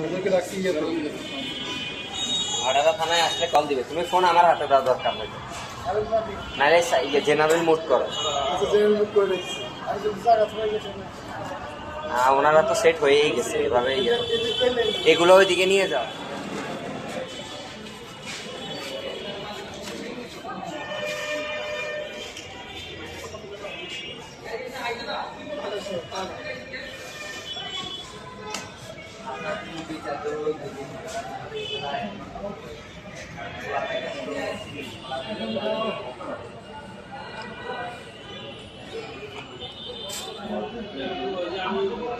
ওদেরকে ইয়ে থানায় আসলে কল দিবে। তুমি ফোন আমার হাতে দেওয়া দরকার নেই। নাহলে ইয়ে জেনারেল মুড করো। আচ্ছা আহ, ওনারা তো সেট হয়েই গেছে এভাবে এগুলো ওইদিকে নিয়ে যাও। আমার মনে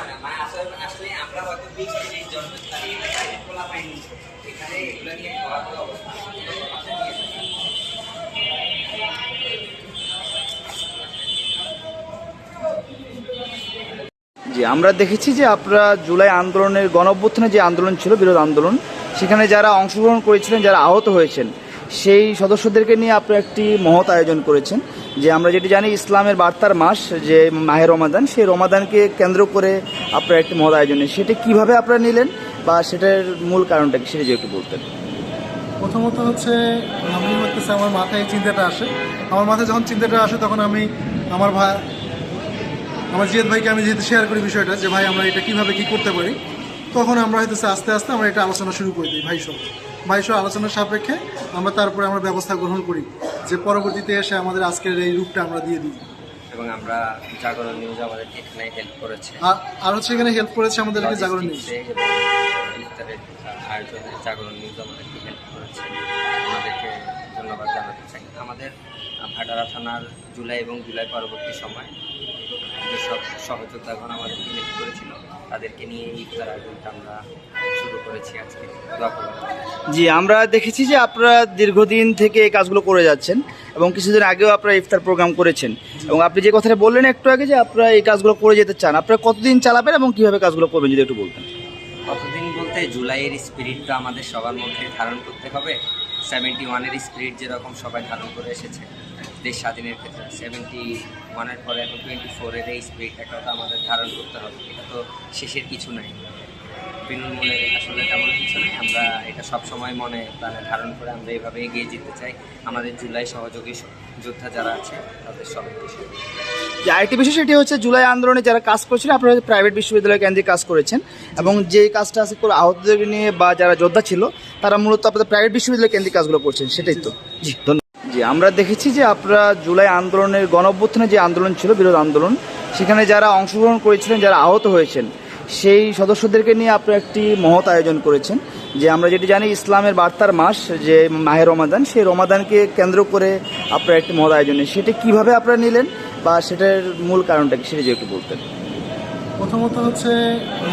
আমরা। জি, আমরা দেখেছি যে আপনারা জুলাই আন্দোলনের গণঅভ্যুত্থানে যে আন্দোলন ছিল, বিরোধ আন্দোলন, সেখানে যারা অংশগ্রহণ করেছিলেন, যারা আহত হয়েছেন সেই সদস্যদেরকে নিয়ে আপনারা একটি মহৎ আয়োজন করেছেন, যে আমরা যেটি জানি ইসলামের বার্তার মাস, যে মাহে রমাদান, সেই রমাদানকে কেন্দ্র করে আপনারা একটি মহৎ আয়োজন। সেটা কীভাবে আপনারা নিলেন বা সেটার মূল কারণটা কি সেটা যদি একটু বলতেন প্রথমত হচ্ছে, আমি হচ্ছে আমার মাথায় চিন্তাটা আসে আমার মাথায় যখন চিন্তাটা আসে, তখন আমি আমার ভাই আমার জিয়াদ ভাইকে আমি যেহেতু শেয়ার করি বিষয়টা, যে ভাই আমরা এটা কীভাবে কী করতে পারি তখন আমরা হয়তো আস্তে আস্তে আমরা এটা আলোচনা শুরু করে দিই ভাই সব ভাই সব আলোচনার সাপেক্ষে আমরা তারপরে আমরা ব্যবস্থা গ্রহণ করি যে পরবর্তীতে এসে আমাদের আজকের এই রূপটা আমরা দিয়ে দিই। এবং আমরা জাগরণ নিউজ আমাদেরকে এখানে হেল্প করেছে। আর আর হচ্ছে এখানে হেল্প করেছে আমাদেরকে জাগরণ নিউজ? আয়োজনে জাগরণ নিউজ আমাদেরকে হেল্প করেছে আমাদেরকে ধন্যবাদ জানাতে চাই। আমাদের ভাটারা থানার জুলাই এবং জুলাই পরবর্তী সময় যেসব সহযোদ্ধাগণ আমাদেরকে হেল্প করেছিল তাদেরকে নিয়ে ইফতার আয়োজনটা আমরা শুরু করেছি আজকে। জি আমরা দেখেছি যে আপনারা দীর্ঘদিন থেকে এই কাজগুলো করে যাচ্ছেন এবং কিছুদিন আগেও আপনারা ইফতার প্রোগ্রাম করেছেন। এবং আপনি যে কথাটা বললেন একটু আগে যে আপনারা এই কাজগুলো করে যেতে চান আপনারা কতদিন চালাবেন এবং কীভাবে কাজগুলো করবেন যদি একটু বলতেন? কতদিন বলতে জুলাইয়ের স্পিরিটটা আমাদের সবার মধ্যে ধারণ করতে হবে। সেভেন্টি ওয়ানের স্পিরিট যেরকম সবাই ধারণ করে এসেছে। দেশ স্বাধীনের ক্ষেত্রে সেভেন্টি ওয়ানের পরে এখন টোয়েন্টি ফোরের এই স্পিরিটটাকে তো আমাদের ধারণ করতে হবে। এটা তো শেষের কিছু নাই। মনে আসলে তেমন কিছু নেই। আমরা এটা সব সময় মনে প্রাণে ধারণ করে আমরা এইভাবে এগিয়ে যেতে চাই। আমাদের জুলাই সহযোগী যোদ্ধা যারা আছে তাদের সবাইকে যে আরেকটি বিষয় সেটি হচ্ছে জুলাই আন্দোলনে যারা কাজ করেছিলেন আপনারা প্রাইভেট বিশ্ববিদ্যালয় কেন্দ্রে কাজ করেছেন এবং যে কাজটা আছে করে আহতদের নিয়ে বা যারা যোদ্ধা ছিল তারা মূলত আপনাদের প্রাইভেট বিশ্ববিদ্যালয় কেন্দ্রিক কাজগুলো করছেন সেটাই তো। জি ধন্যবাদ। জি, আমরা দেখেছি যে আপনারা জুলাই আন্দোলনের গণঅভ্যুত্থানে যে আন্দোলন ছিল, বিরোধ আন্দোলন, সেখানে যারা অংশগ্রহণ করেছিলেন, যারা আহত হয়েছেন, সেই সদস্যদেরকে নিয়ে আপনারা একটি মহৎ আয়োজন করেছেন, যে আমরা যেটি জানি ইসলামের বার্তার মাস যে মাহে রমাদান, সেই রমাদানকে কেন্দ্র করে আপনারা একটি মহৎ আয়োজন। সেটা কীভাবে আপনারা নিলেন বা সেটার মূল কারণটা কি, সেটা যদি একটু বলতেন প্রথমত হচ্ছে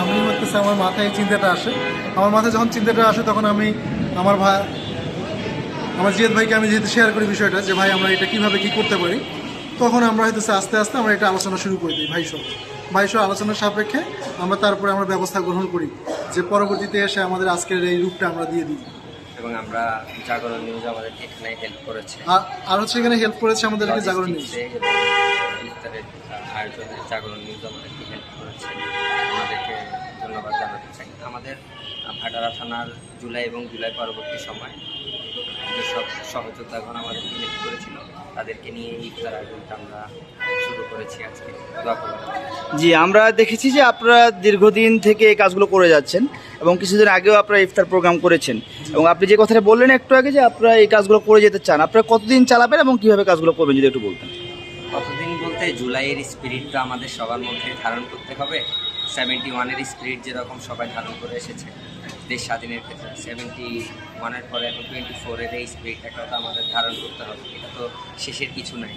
আমি হচ্ছে আমার মাথায় চিন্তাটা আসে আমার মাথায় যখন চিন্তাটা আসে, তখন আমি আমার আমার জিয়াদ ভাইকে আমি যেহেতু শেয়ার করি বিষয়টা যে ভাই আমরা এটা কীভাবে কী করতে পারি তখন আমরা হয়তো আস্তে আস্তে আমরা এটা আলোচনা শুরু করে দিই ভাই সব ভাই সব আলোচনার সাপেক্ষে আমরা তারপরে আমরা ব্যবস্থা গ্রহণ করি যে পরবর্তীতে এসে আমাদের আজকের এই রূপটা আমরা দিয়ে দিই। এবং আমরা জাগরণ নিউজ আমাদেরকে এখানে হেল্প করেছে। আর হচ্ছে এখানে হেল্প করেছে আমাদেরকে জাগরণ নিউজ। ইফতারের আয়োজনে জাগরণ নিউজ আমাদেরকে হেল্প করেছে। আমাদেরকে ধন্যবাদ জানাতে চাই। আমাদের ভাটারা থানার জুলাই এবং জুলাই পরবর্তী সময় যেসব সহযোদ্ধাগণ আমাদেরকে হেল্প করেছিল তাদেরকে নিয়ে ইফতার আয়োজনটা আমরা শুরু করেছি আজকে। জি আমরা দেখেছি যে আপনারা দীর্ঘদিন থেকে এই কাজগুলো করে যাচ্ছেন এবং কিছুদিন আগেও আপনারা ইফতার প্রোগ্রাম করেছেন। এবং আপনি যে কথাটা বললেন একটু আগে যে আপনারা এই কাজগুলো করে যেতে চান আপনারা কতদিন চালাবেন এবং কীভাবে কাজগুলো করবেন যদি একটু বলতেন? কতদিন বলতে জুলাইয়ের স্পিরিটটা আমাদের সবার মধ্যে ধারণ করতে হবে। সেভেন্টি ওয়ানের স্পিরিট যেরকম সবাই ধারণ করে এসেছে। দেশ স্বাধীনের ক্ষেত্রে সেভেন্টি ওয়ানের পরে এখন টোয়েন্টি ফোরের এই স্পিরিটটাকেও তো আমাদের ধারণ করতে হবে। এটা তো শেষের কিছু নাই।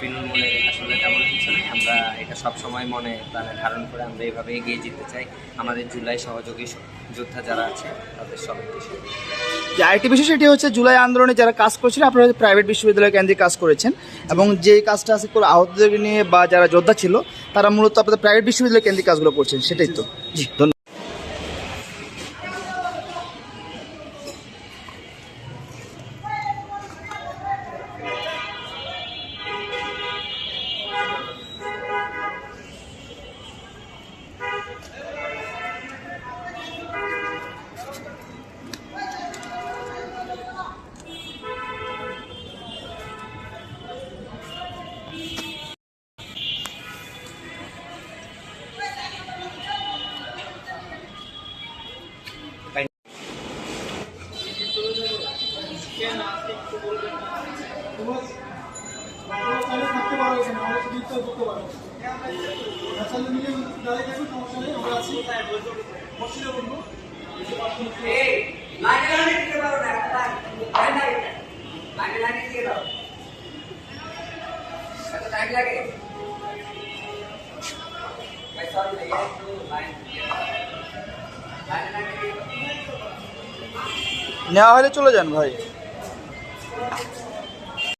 বিনোদনের আসলে তেমন কিছু নেই। আমরা এটা সব সময় মনে প্রাণে ধারণ করে আমরা এইভাবে এগিয়ে যেতে চাই। আমাদের জুলাই সহযোগী যোদ্ধা যারা আছে, তাদের সাথে যে আরেকটি বিষয়, সেটি হচ্ছে জুলাই আন্দোলনে যারা কাজ করছিলেন আপনারা প্রাইভেট বিশ্ববিদ্যালয় কেন্দ্রে কাজ করেছেন এবং যে কাজটা আছে করে আহতদের নিয়ে বা যারা যোদ্ধা ছিল, তারা মূলত আপনাদের প্রাইভেট বিশ্ববিদ্যালয় কেন্দ্রিক কাজগুলো করছেন। সেটাই তো। ধন্যবাদ। চাইলে থাকতে পারো এখানে, আমরা শুধু ইচ্ছা করতে পারো। মিলে দাঁড়িয়ে থাকুন, সমস্যা নেই, আমরা আছি। বসিয়ে বলব। নেওয়া হলে চলে যান ভাই